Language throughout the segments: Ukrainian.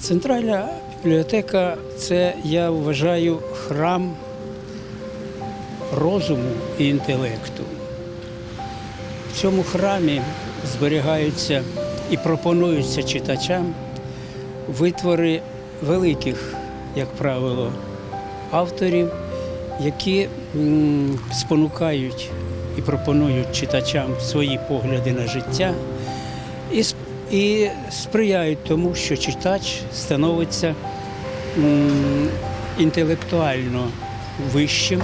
Центральна бібліотека це, я вважаю, храм розуму і інтелекту. В цьому храмі зберігаються і пропонуються читачам витвори великих, як правило, авторів, які спонукають і пропонують читачам свої погляди на життя і, сприяють тому, що читач становиться інтелектуально вищим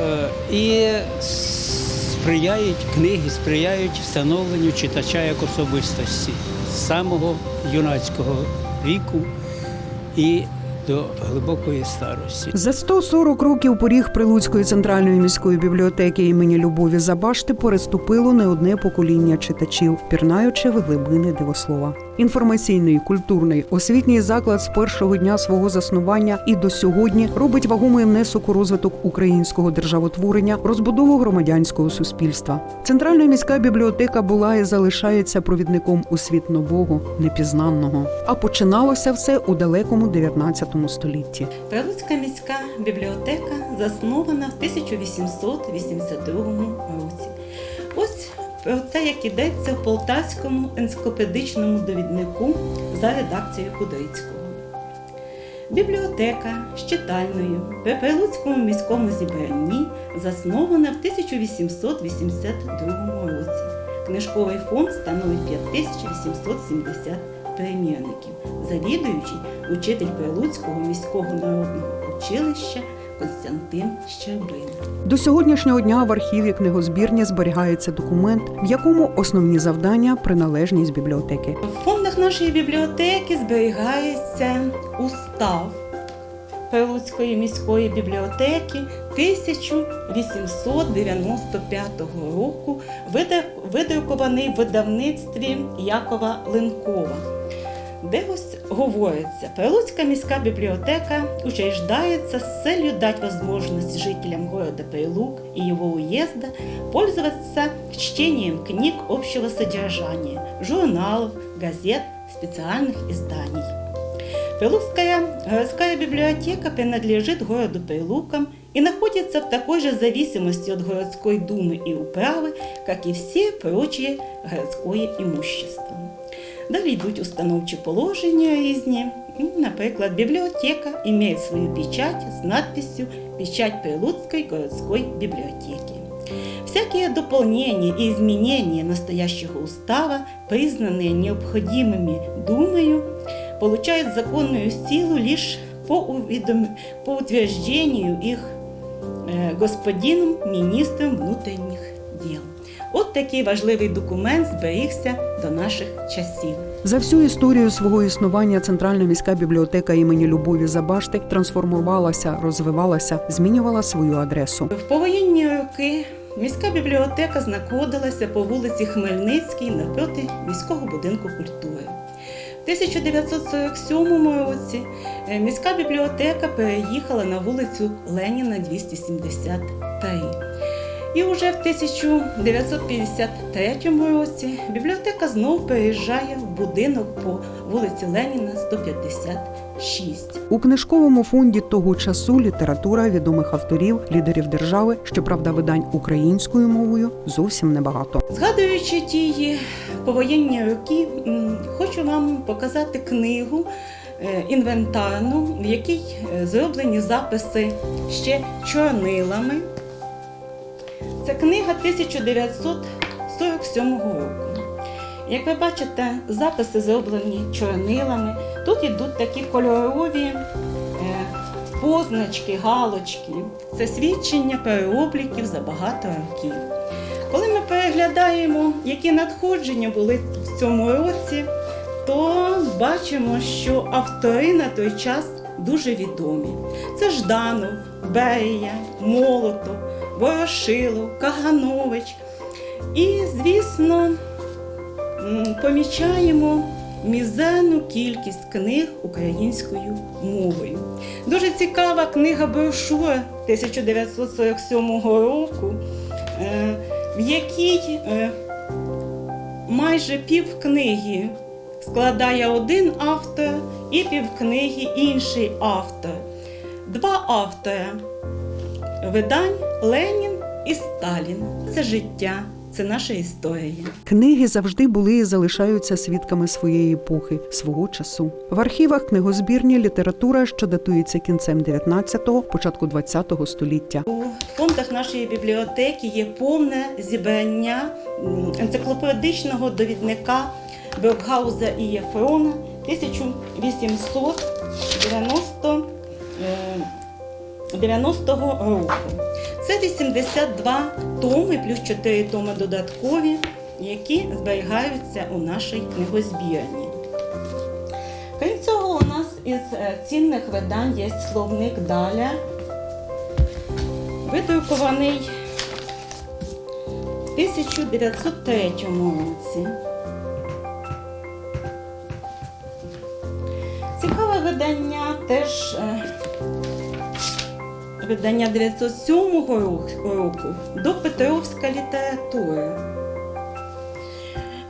е, і сприяють книги, сприяють встановленню читача як особистості з самого юнацького віку. І до глибокої старості. За 140 років поріг Прилуцької центральної міської бібліотеки імені Любові Забашти переступило не одне покоління читачів, пірнаючи в глибини дивослова. Інформаційний, культурний, освітній заклад з першого дня свого заснування і до сьогодні робить вагомий внесок у розвиток українського державотворення, розбудову громадянського суспільства. Центральна міська бібліотека була і залишається провідником у світ нового, непізнанного. А починалося все у далекому 19 столітті. Прилуцька міська бібліотека заснована в 1882 році. Ось про це як ідеться в Полтавському енциклопедичному довіднику за редакцією Кудрицького. Бібліотека з читальною при Прилуцькому міському зібранні заснована в 1882 році. Книжковий фонд становить 5870 примірників. Завідуючий учитель Прилуцького міського народного училища Константин Щербин. До сьогоднішнього дня в архіві книгозбірні зберігається документ, в якому основні завдання приналежність бібліотеки. В фондах нашої бібліотеки зберігається устав Прилуцької міської бібліотеки 1895 року, видрукований в видавництві Якова Ленкова Де ось говорится, Прилуцька міська библиотека учреждается с целью дать возможность жителям города Прилук и его уезда пользоваться чтением книг общего содержания, журналов, газет, специальных изданий. Прилукская городская библиотека принадлежит городу Прилукам и находится в такой же зависимости от городской думы и управы, как и все прочие городское имущество. Далі йдуть установчі положення різні. Ну, Наприклад, бібліотека має свою печать з надписью «Печать Прилуцкой городской библиотеки». Всякие дополнения и изменения настоящего устава, признанные необходимыми Думою, получают законную силу лишь по, уведом- по утверждению их э, господином міністром внутрішніх діл. От такий важливий документ зберігся до наших часів. За всю історію свого існування Центральна міська бібліотека імені Любові Забашти трансформувалася, розвивалася, змінювала свою адресу. В повоєнні роки міська бібліотека знаходилася по вулиці Хмельницькій напроти міського будинку культури. В 1947 році е, міська бібліотека переїхала на вулицю Леніна 273. І вже в 1953 році бібліотека знов переїжджає в будинок по вулиці Леніна 156. У книжковому фонді того часу література відомих авторів, лідерів держави, щоправда, видань українською мовою зовсім небагато. Згадуючи ті повоєнні роки, хочу вам показати книгу е, інвентарну, в якій е, зроблені записи ще чорнилами. Це книга 1947 року. Як ви бачите, записи зроблені чорнилами. Тут йдуть такі кольорові е, позначки, галочки. Це свідчення переобліків за багато років. Коли ми переглядаємо, які надходження були в цьому році, то бачимо, що автори на той час дуже відомі. Це Жданов, Берія, Молотов, Ворошилов, Каганович. І, звісно, помічаємо мізерну кількість книг українською мовою. Дуже цікава книга брошура 1947 року, е, в якій е, майже пів книги складає один автор і півкниги інший автор. Два автори видань Ленін і Сталін. Це життя, це наша історія. Книги завжди були і залишаються свідками своєї епохи, свого часу. В архівах книгозбірні література, що датується кінцем 19-го, початку 20-го століття. У фондах нашої бібліотеки є повне зібрання енциклопедичного довідника Берггауза і Єфрона 1890 е, 90-го року. Це 82 томи плюс 4 томи додаткові, які зберігаються у нашій книгозбірні. Крім цього, у нас із е, цінних видань є словник Даля, видрукований в 1903 році. Цікаве видання теж е, видання 907 року- до Петровська література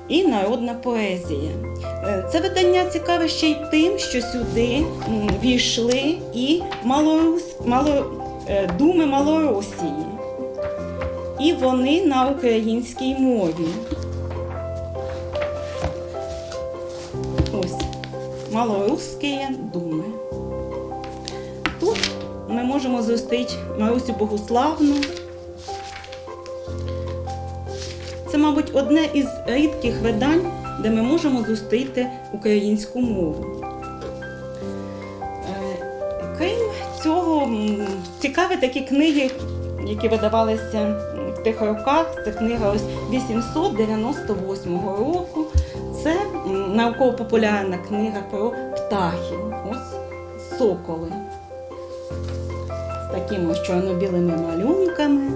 і народна поезія. Е, Це видання цікаве ще й тим, що сюди війшли і малорус, мало, е, думи Малоросії. І вони на українській мові. Ось малорусські думи. Ми можемо зустріти Марусю Богуславну. Це, мабуть, одне із рідких видань, де ми можемо зустріти українську мову. Е, Крім цього, цікаві такі книги, які видавалися в тих роках. Це книга ось 898 року. Це науково-популярна книга про птахів. Ось соколи. Такими чорно-білими малюнками.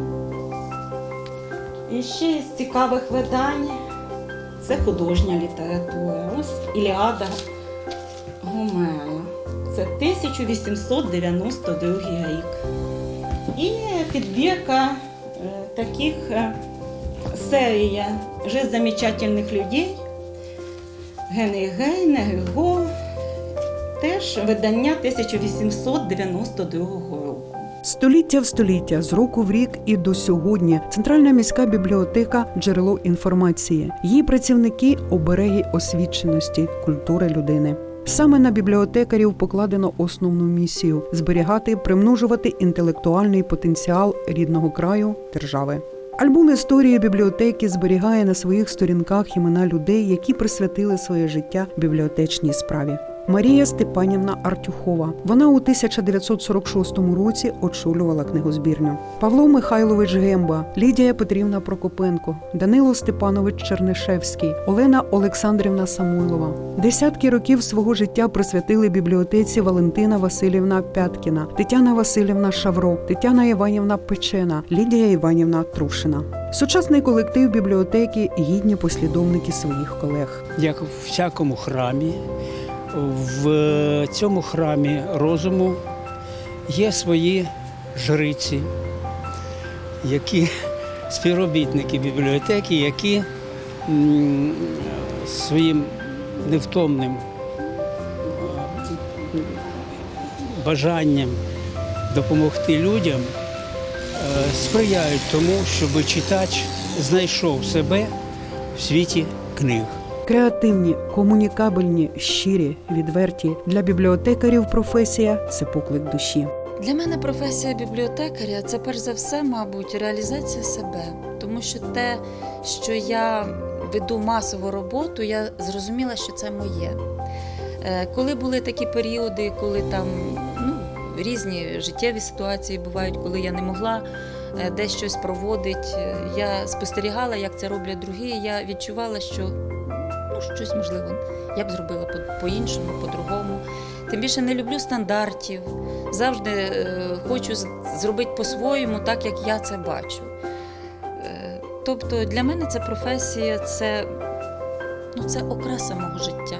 І ще із цікавих видань це художня література. Ось Іліада Гомера. Це 1892 рік. І підбірка е, таких е, серія «Жизнь замечательних людей. Генрі Гейне, Григо. Теж видання 1892 року. Століття в століття, з року в рік і до сьогодні Центральна міська бібліотека джерело інформації. Її працівники обереги освіченості, культури людини. Саме на бібліотекарів покладено основну місію зберігати, примножувати інтелектуальний потенціал рідного краю держави. Альбом історії бібліотеки зберігає на своїх сторінках імена людей, які присвятили своє життя бібліотечній справі. Марія Степанівна Артюхова. Вона у 1946 році очолювала книгозбірню. Павло Михайлович Гемба, Лідія Петрівна Прокопенко, Данило Степанович Чернишевський, Олена Олександрівна Самойлова. Десятки років свого життя присвятили бібліотеці Валентина Васильівна Пяткіна, Тетяна Васильівна Шавро, Тетяна Іванівна Печена, Лідія Іванівна Трушина. Сучасний колектив бібліотеки гідні послідовники своїх колег. як в всякому храмі, в цьому храмі розуму є свої жриці, які співробітники бібліотеки, які своїм невтомним е, бажанням допомогти людям е, сприяють тому, щоб читач знайшов себе в світі книг. Креативні, комунікабельні, щирі, відверті для бібліотекарів професія це поклик душі. Для мене професія бібліотекаря це перш за все, мабуть, реалізація себе, тому що те, що я веду масову роботу, я зрозуміла, що це моє. Е, Коли були такі періоди, коли там ну, різні життєві ситуації бувають, коли я не могла е, десь щось проводити, е, я спостерігала, як це роблять другі, я відчувала, що ну, щось можливо я б зробила по- по-іншому, по-другому. Тим більше не люблю стандартів завжди е, хочу зробити по-своєму, так як я це бачу. Е, тобто для мене ця професія це, ну, це окраса мого життя.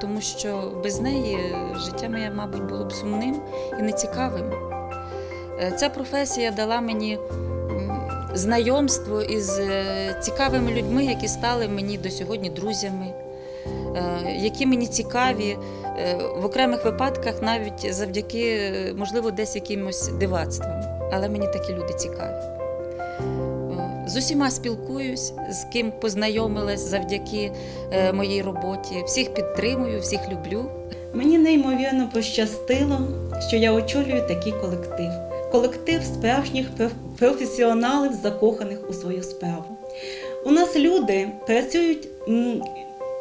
Тому що без неї життя моє, мабуть, було б сумним і нецікавим. Е, Ця професія дала мені знайомство із е, цікавими людьми, які стали мені до сьогодні друзями. е, які мені цікаві е, в окремих випадках, навіть завдяки, можливо, десь якимось дивацтвам. Але мені такі люди цікаві. З усіма спілкуюсь, з ким познайомилась завдяки моїй роботі. Всіх підтримую, всіх люблю. Мені неймовірно пощастило, що я очолюю такий колектив. Колектив справжніх проф- професіоналів, закоханих у свою справу. У нас люди працюють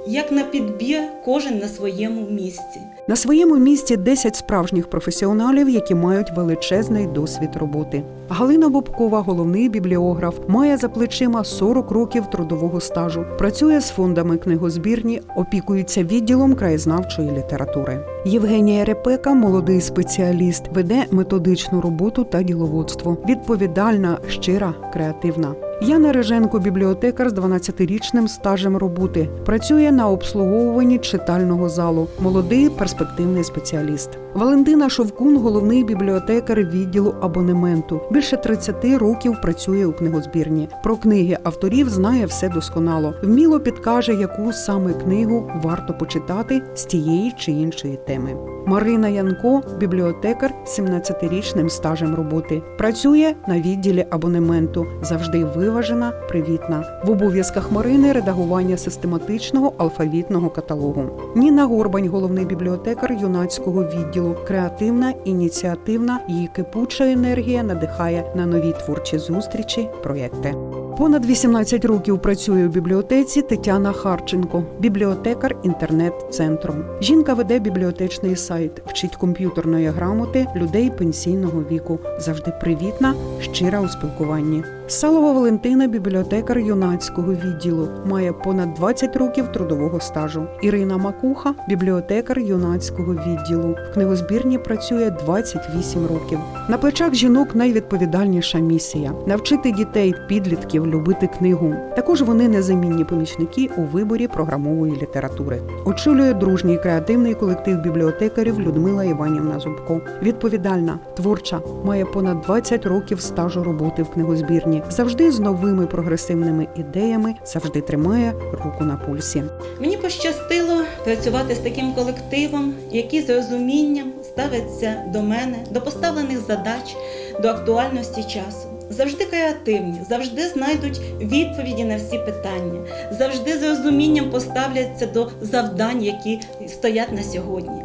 як на підбір, кожен на своєму місці. На своєму місці 10 справжніх професіоналів, які мають величезний досвід роботи. Галина Бобкова, головний бібліограф, має за плечима 40 років трудового стажу. Працює з фондами книгозбірні, опікується відділом краєзнавчої літератури. Євгенія Репека, молодий спеціаліст, веде методичну роботу та діловодство. Відповідальна, щира, креативна. Яна Реженко, бібліотекар з 12-річним стажем роботи, працює на обслуговуванні читального залу. Молодий перспективний спеціаліст. Валентина Шовкун, головний бібліотекар відділу абонементу. Більше 30 років працює у книгозбірні. Про книги авторів знає все досконало. Вміло підкаже, яку саме книгу варто почитати з тієї чи іншої теми. Марина Янко, бібліотекар з 17-річним стажем роботи, працює на відділі абонементу, завжди виважена, привітна. В обов'язках Марини редагування систематичного алфавітного каталогу. Ніна Горбань, головний бібліотекар юнацького відділу, креативна, ініціативна, її кипуча енергія надихає на нові творчі зустрічі, проєкти. Понад 18 років працює у бібліотеці Тетяна Харченко, бібліотекар інтернет-центру. Жінка веде бібліотечний сайт, вчить комп'ютерної грамоти людей пенсійного віку. Завжди привітна, щира у спілкуванні. Салова Валентина, бібліотекар юнацького відділу, має понад 20 років трудового стажу. Ірина Макуха, бібліотекар юнацького відділу. В книгозбірні працює 28 років. На плечах жінок найвідповідальніша місія навчити дітей, підлітків любити книгу. Також вони незамінні помічники у виборі програмової літератури. Очолює дружній креативний колектив бібліотекарів Людмила Іванівна Зубко. Відповідальна, творча, має понад 20 років стажу роботи в книгозбірні. Завжди з новими прогресивними ідеями, завжди тримає руку на пульсі. Мені пощастило працювати з таким колективом, який з розумінням ставиться до мене, до поставлених задач, до актуальності часу. Завжди креативні, завжди знайдуть відповіді на всі питання, завжди з розумінням поставляться до завдань, які стоять на сьогодні.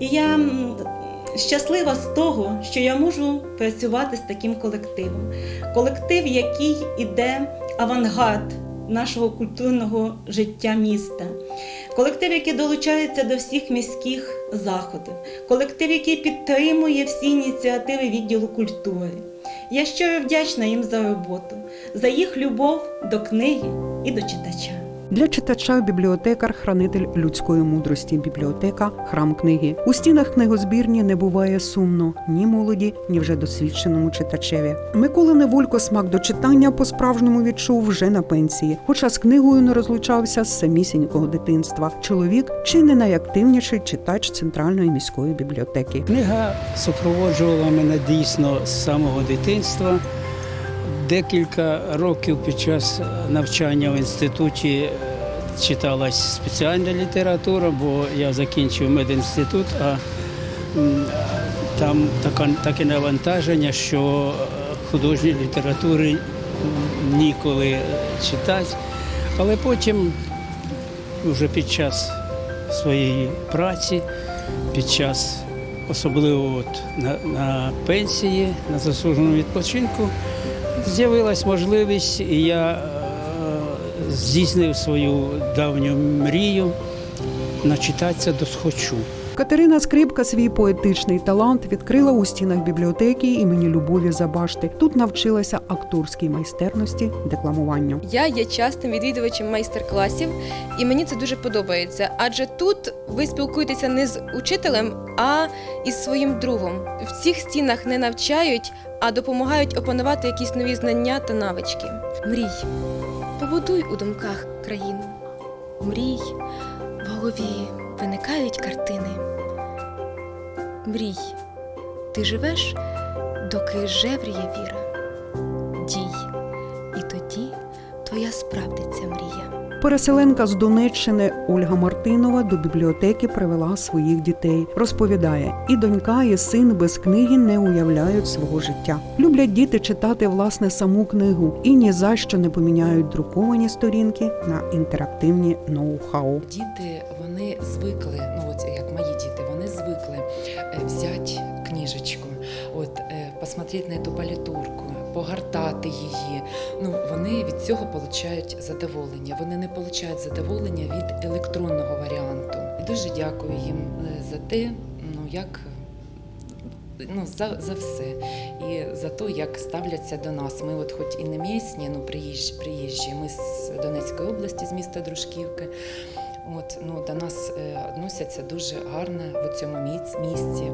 І я щаслива з того, що я можу працювати з таким колективом. Колектив, який іде авангард нашого культурного життя міста. Колектив, який долучається до всіх міських заходів, колектив, який підтримує всі ініціативи відділу культури. Я щиро вдячна їм за роботу, за їх любов до книги і до читача. Для читача бібліотекар, хранитель людської мудрості, бібліотека, храм книги. У стінах книгозбірні не буває сумно ні молоді, ні вже досвідченому читачеві. Микола Неволько смак до читання по-справжньому відчув вже на пенсії, хоча з книгою не розлучався з самісінького дитинства. Чоловік чи не найактивніший читач центральної міської бібліотеки. Книга супроводжувала мене дійсно з самого дитинства. Декілька років під час навчання в інституті е, читалась спеціальна література, бо я закінчив медінститут, а там таке навантаження, що е, художньої літератури ніколи читати. Але потім, вже під час своєї праці, під час особливо от на, на пенсії, на заслуженому відпочинку, з'явилась можливість, і я е, здійснив свою давню мрію начитатися до схочу. Катерина Скрипка свій поетичний талант відкрила у стінах бібліотеки імені Любові Забашти. Тут навчилася акторській майстерності, декламуванню. Я є частим відвідувачем майстер-класів, і мені це дуже подобається. Адже тут ви спілкуєтеся не з учителем, а із своїм другом. В цих стінах не навчають, а допомагають опанувати якісь нові знання та навички. Мрій, побудуй у думках країну. Мрій, в голові виникають картини. Мрій, ти живеш, доки жевріє віра. Дій, і тоді твоя справдиться мрія. Переселенка з Донеччини Ольга Мартинова до бібліотеки привела своїх дітей. Розповідає, і донька, і син без книги не уявляють свого життя. Люблять діти читати власне саму книгу і ні за що не поміняють друковані сторінки на інтерактивні ноу-хау. Діти вони звикли, ну от як мої діти, вони звикли е, взяти книжечку, от е, посмотрети на цю палітурку, погортати її. Ну вони від цього отримують задоволення. Вони не отримують задоволення від електронного варіанту. Дуже дякую їм е, за те, ну як. Ну, за, за все. І за те, як ставляться до нас. Ми, от хоч і не місні, ну приїжджі, приїжджі. Ми з Донецької області, з міста Дружківки. От, ну, до нас е, відносяться дуже гарно в цьому місці,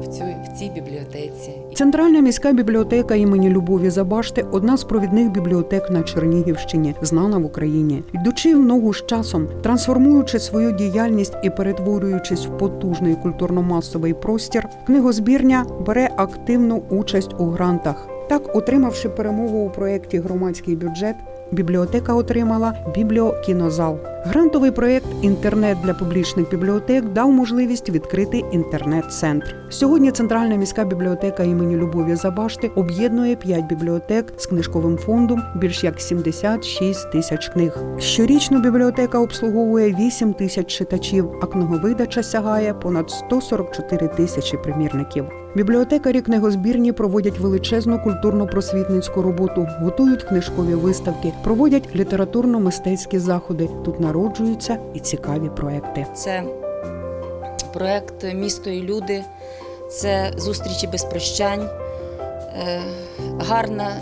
в цій, в цій бібліотеці. Центральна міська бібліотека імені Любові Забашти одна з провідних бібліотек на Чернігівщині, знана в Україні. Йдучи в ногу з часом, трансформуючи свою діяльність і перетворюючись в потужний культурно-масовий простір, книгозбірня бере активну участь у грантах. Так, отримавши перемогу у проєкті Громадський бюджет, бібліотека отримала бібліокінозал. Грантовий проєкт Інтернет для публічних бібліотек дав можливість відкрити інтернет-центр. Сьогодні Центральна міська бібліотека імені Любові Забашти об'єднує 5 бібліотек з книжковим фондом більш як 76 тисяч книг. Щорічно бібліотека обслуговує 8 тисяч читачів, а книговидача сягає понад 144 тисячі примірників. Бібліотекарі книгозбірні проводять величезну культурно-просвітницьку роботу, готують книжкові виставки, проводять літературно-мистецькі заходи. Тут народжуються і цікаві проекти. Це проект Місто і люди, це зустрічі без прощань. Е, Гарна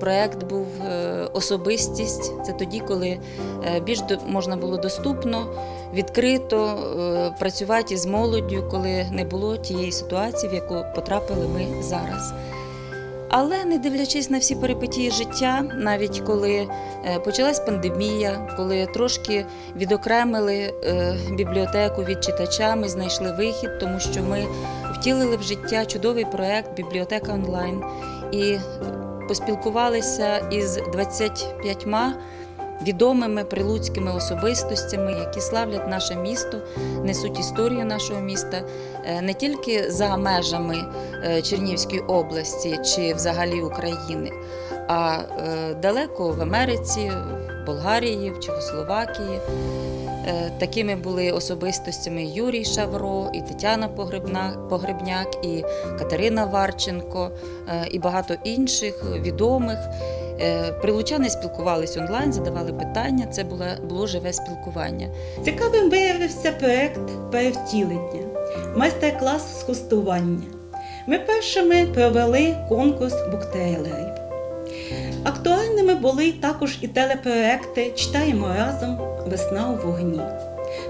проект був е, особистість. Це тоді, коли е, більш можна було доступно, відкрито е, працювати із молоддю, коли не було тієї ситуації, в яку потрапили ми зараз. Але не дивлячись на всі перипетії життя, навіть коли е, почалась пандемія, коли трошки відокремили е, бібліотеку від читача, ми знайшли вихід, тому що ми втілили в життя чудовий проект Бібліотека онлайн і поспілкувалися із 25 відомими прилуцькими особистостями, які славлять наше місто, несуть історію нашого міста е, не тільки за межами е, Чернівської області чи взагалі України, а е, далеко в Америці, в Болгарії, в Чехословакії. Е, Такими були особистостями Юрій Шавро, і Тетяна Погребняк, і Катерина Варченко, е, і багато інших відомих. Е, Прилучани спілкувалися онлайн, задавали питання. Це було, було живе спілкування. Цікавим виявився проект перевтілення, майстер-клас з хустування. Ми першими провели конкурс буктейлерів. Актуальними були також і телепроекти Читаємо разом Весна у вогні.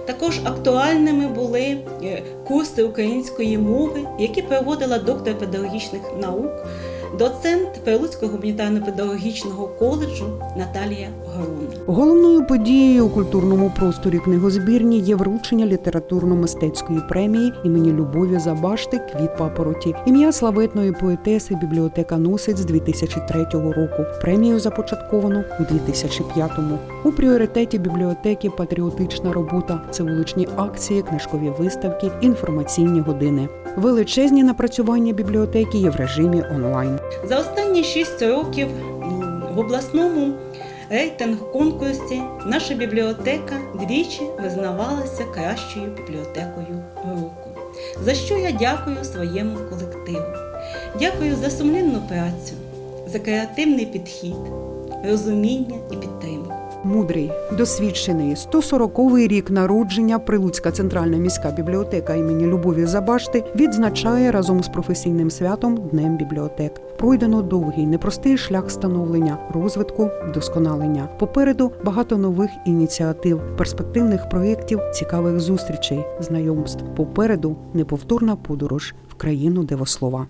Також актуальними були е, курси української мови, які проводила доктор педагогічних наук, доцент Прилуцького гуманітарно-педагогічного коледжу Наталія Горона. Головною подією у культурному просторі книгозбірні є вручення літературно-мистецької премії імені Любові Забашти Квіт папороті. Ім'я славетної поетеси бібліотека носить з 2003 року. Премію започатковано у 2005-му. У пріоритеті бібліотеки патріотична робота, це вуличні акції, книжкові виставки, інформаційні години. Величезні напрацювання бібліотеки є в режимі онлайн. За останні шість років в обласному рейтинг-конкурсі наша бібліотека двічі визнавалася кращою бібліотекою року. За що я дякую своєму колективу. Дякую за сумлінну працю, за креативний підхід, розуміння і підтримку. Мудрий, досвідчений, 140-й рік народження Прилуцька центральна міська бібліотека імені Любові Забашти відзначає разом з професійним святом Днем бібліотек. Пройдено довгий, непростий шлях становлення, розвитку, вдосконалення. Попереду багато нових ініціатив, перспективних проєктів, цікавих зустрічей, знайомств. Попереду неповторна подорож в країну дивослова.